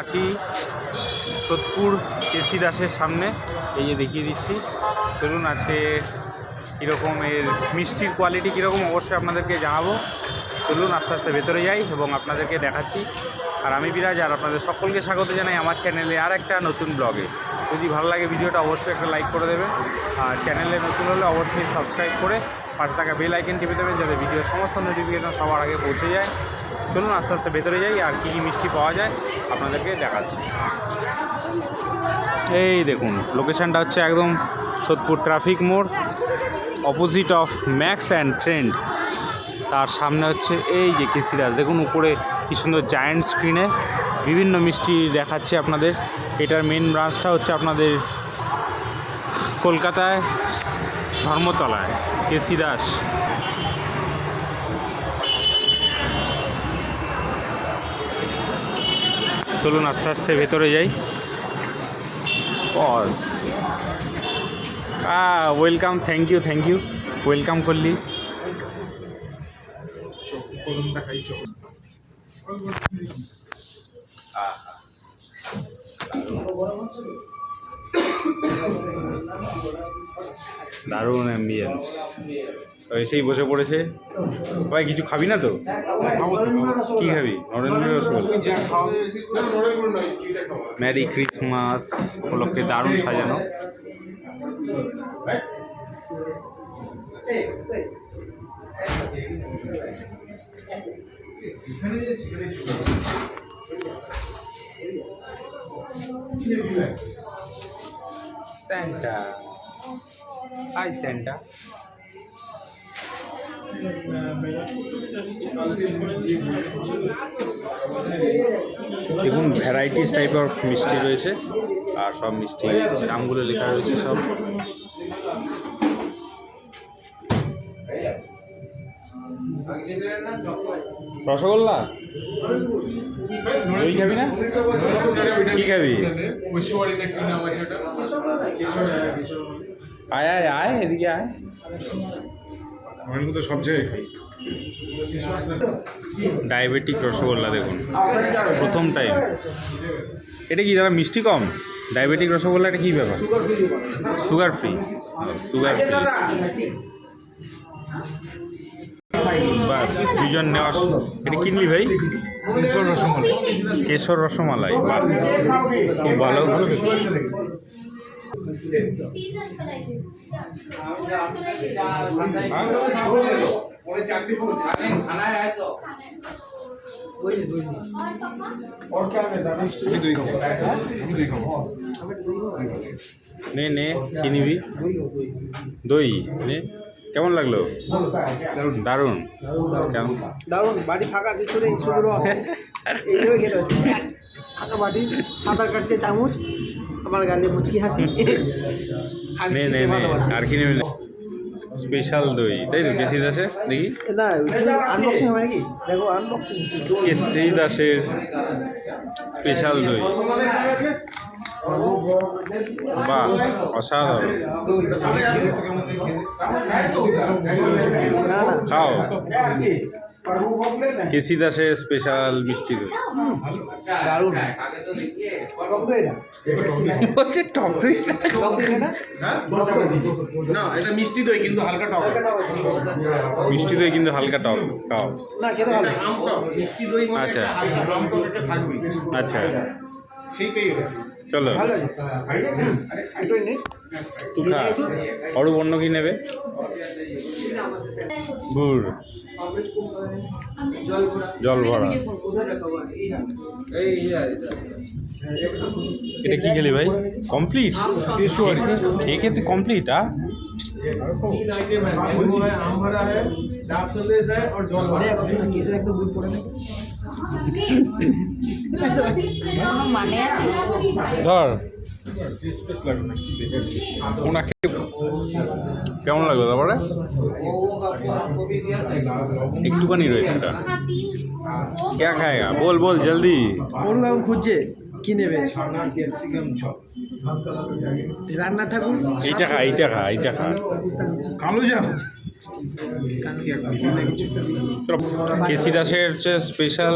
আছি সোদপুর কেসি দাসের সামনে। এই যে দেখিয়ে দিচ্ছি। চলুন আজকে কীরকম এর মিষ্টির কোয়ালিটি কীরকম অবশ্যই আপনাদেরকে জানাব। চলুন আস্তে আস্তে ভেতরে যাই এবং আপনাদেরকে দেখাচ্ছি। আর আমি বিরাজ, আর আপনাদের সকলকে স্বাগত জানাই আমার চ্যানেলে আর একটা নতুন ব্লগে যদি ভালো লাগে ভিডিওটা অবশ্যই একটা লাইক করে দেবেন। আর চ্যানেলে নতুন হলে অবশ্যই সাবস্ক্রাইব করে পাশে থাকা বেল আইকন টিপে দেবেন যাতে ভিডিওর সমস্ত নোটিফিকেশন সবার আগে পৌঁছে যায়। চলুন আস্তে আস্তে ভেতরে যাই আর কী কী মিষ্টি পাওয়া যায় আপনাদেরকে দেখাচ্ছি। এই দেখুন লোকেশানটা হচ্ছে একদম সোদপুর ট্রাফিক মোড় opposite of Max and Trend তার সামনে হচ্ছে এই যে কেসিরাজ দেখুন উপরে কি সুন্দর জায়ান্ট স্ক্রিনে বিভিন্ন মিষ্টি দেখাচ্ছে আপনাদের। এটার মেন ব্রাঞ্চটা হচ্ছে আপনাদের কলকাতায়। ধর্মতলায়, কেসি দাস। চলুন আস্তে আস্তে ভেতরে যাই। Pause welcome thank you thank you welcome করলি। দারুণ অ্যাম্বিয়েন্স এসেই বসে পড়েছে। ভাই, কিছু খাবি না তো? কি খাবি? নরেন্দ্র ম্যারি ক্রিসমাস উপলক্ষে দারুণ সাজানো। Santa Hi, Santa. দেখুন ভ্যারাইটিস টাইপ অফ মিষ্টি রয়েছে আর সব মিষ্টি নামগুলো লেখা রয়েছে সব রসগোল্লা? দই খাবি না? কি খাবি? আয় আয় আয় এদিকে আয়। আমি তো সব জায়গায় খাই। ডায়াবেটিক রসগোল্লা দেখুন। প্রথম টাইম এটা কি দাদা মিষ্টি কম? ডায়াবেটিক রসগোল্লা এটা কী ব্যাপার? সুগার ফ্রি সুগার ফ্রি বাস দুজন নেওয়ার এটা কিনলি ভাই? কেশর রসমালাই। কেশর রসমালাই বাহ খুব ভালো ভালো নে নে কিনিবি। দই নে। কেমন লাগল? দারুণ। কেমন? দারুণ বাড়ি ফাঁকা কিছু নেই শুধু এইভাবে ফাঁকা বাটি সাঁতার কাটছে চামচ আমার গালে মুচকি হাসি। আর নে নে খেতে নে আর কি নেবে স্পেশাল দই তাই তো? কেসি দাসের দেখি না আনবক্সিং হবে নাকি? দেখো আনবক্সিং কেসি দাসের স্পেশাল দই। বাহ অসাধারণ। খাও। কেসি দাসের স্পেশাল মিষ্টি দই টক দই না হচ্ছে টক দই না? না এটা মিষ্টি দই কিন্তু হালকা টক। মিষ্টি দই কিন্তু হালকা টক খাও। মিষ্টি দই মানে আচ্ছা। আচ্ছা। সেইটাই হয়েছে। চলো ভালো আছে এটাই নেই তুখা অরূপ অন্য কি নেবে গুড় জল ঘোরা জল ভরা কোথায় রাখা এটা কি খেলি ভাই কমপ্লিট একে তুই কমপ্লিট আ तीन आइटम है नींबू है आम भरा है डार्क संदेश है और जल भरा দেখ ধর। ওনাকে কেমন লাগল তারপরে? একটুখানি রয়েছে ক্যা খায়গা বল বল জলদি। বলুন এখন খুঁজছে কি নেবে? রান্না ঠাকুর? এইটা খা এইটা খা এইটা খা। কালো যা কেসি দাসের হচ্ছে স্পেশাল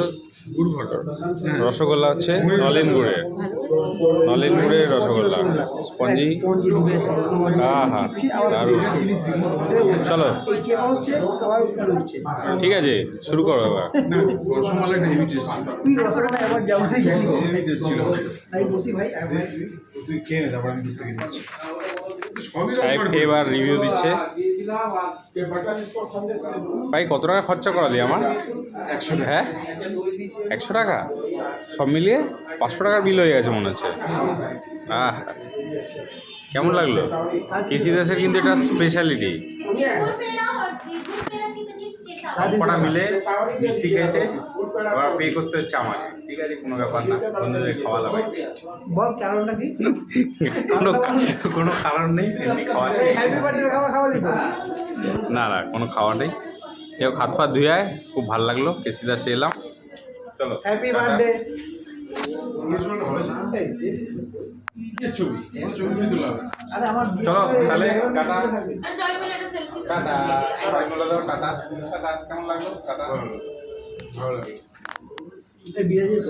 রসগোল্লা হচ্ছে নলেন গুড়ের নলেন গুড়ের রসগোল্লা। স্পঞ্জি? হ্যাঁ হ্যাঁ দারুণ। চলো। ঠিক আছে শুরু করো এবার। রসগোল্লা সাহেব এবার রিভিউ দিচ্ছে? ভাই কত টাকা খরচা করালি আমার? একশো হ্যাঁ? একশো টাকা? সব মিলিয়ে পাঁচশো টাকার বিল হয়ে গেছে মনে হচ্ছে। আহ কেমন লাগল? কৃষি দাসের কিন্তু এটা স্পেশালিটি কটা মিলে মিষ্টি খেয়েছে। আবার পে করতে হচ্ছে আমাকে। ঠিক আছে কোনো ব্যাপার না। বন্ধুদের খাওয়া লাগাই বল কারণটা কি? কোনো কোনো কারণ নেই এমনি খাওয়াচ্ছে হ্যাপি বার্থডে খাবার খাওয়ালি তো? না না কোনো খাওয়া নেই। কেউ হাত ফাত ধুয়ে আয় খুব ভালো লাগল। কেসি দাসে এলাম। চলো হ্যাপি বার্থডে আরে আমার চলো তাহলে কাটা সবাই সবাই বলে দাও টাটা কেমন লাগল? টাটা। বিরাজের